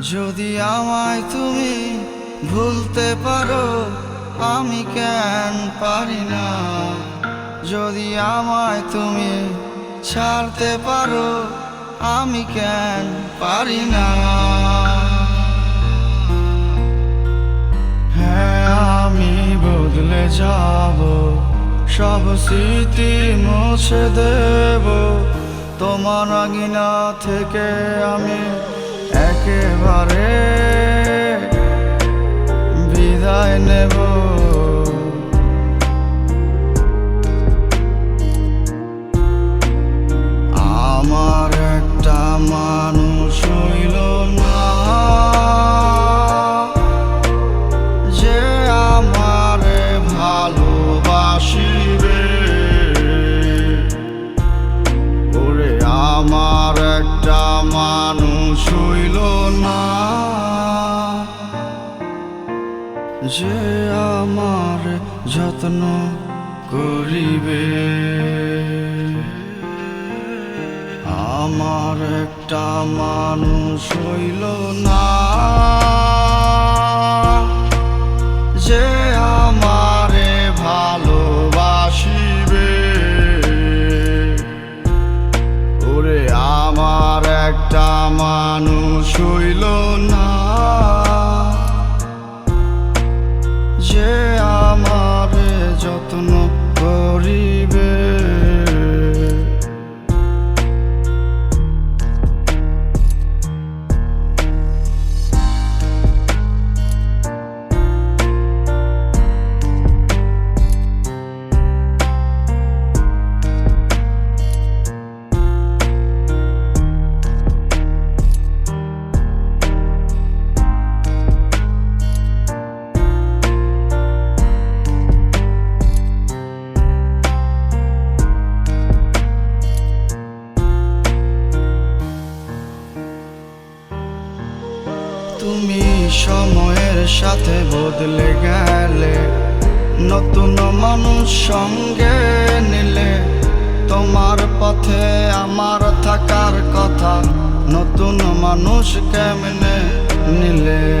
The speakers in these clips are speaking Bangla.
যদি আমায় তুমি ভুলতে পারো, আমি কেন পারি না? যদি আমায় তুমি ছাড়তে পারো, আমি কেন পারি না? হ্যাঁ আমি বদলে যাব, সব স্মৃতি মুছে দেব। তোমার আঙিনা থেকে আমি একেবারে বিদায় নেব। যে আমার যত্ন করিবে। আমার একটা মানুষ হইল না। যে আমারে ভালোবাসিবে। ওরে, আমার একটা মানুষ হইল যে আমার যত্ন করিবে। তুমি সময়ের সাথে বদলে গেলে, নতুন মানুষ সঙ্গে নিলে, তোমার পথে আমার থাকার কথা, নতুন মানুষ কেমনে নিলে?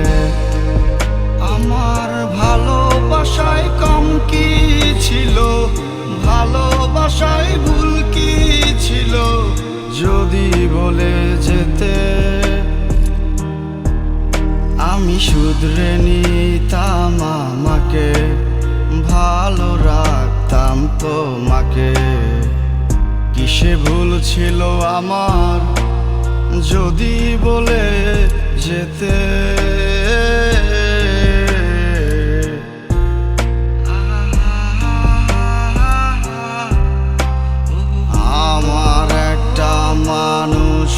তোমাকে কিসে ভুল ছিল আমার? যদি বলে যেতে। আমার একটা মানুষ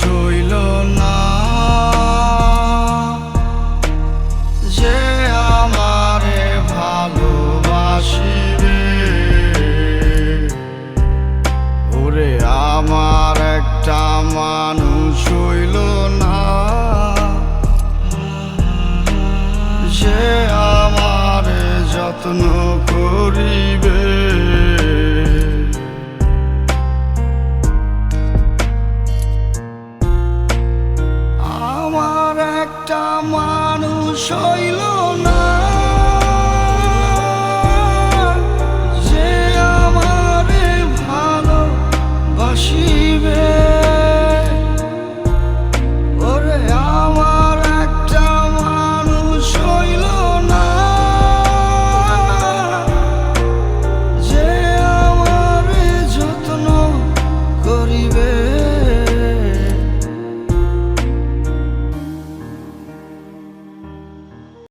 না। যে আমারে ভালোবাসিবে। যত্ন করিবে। আমার একটা মানুষ হইল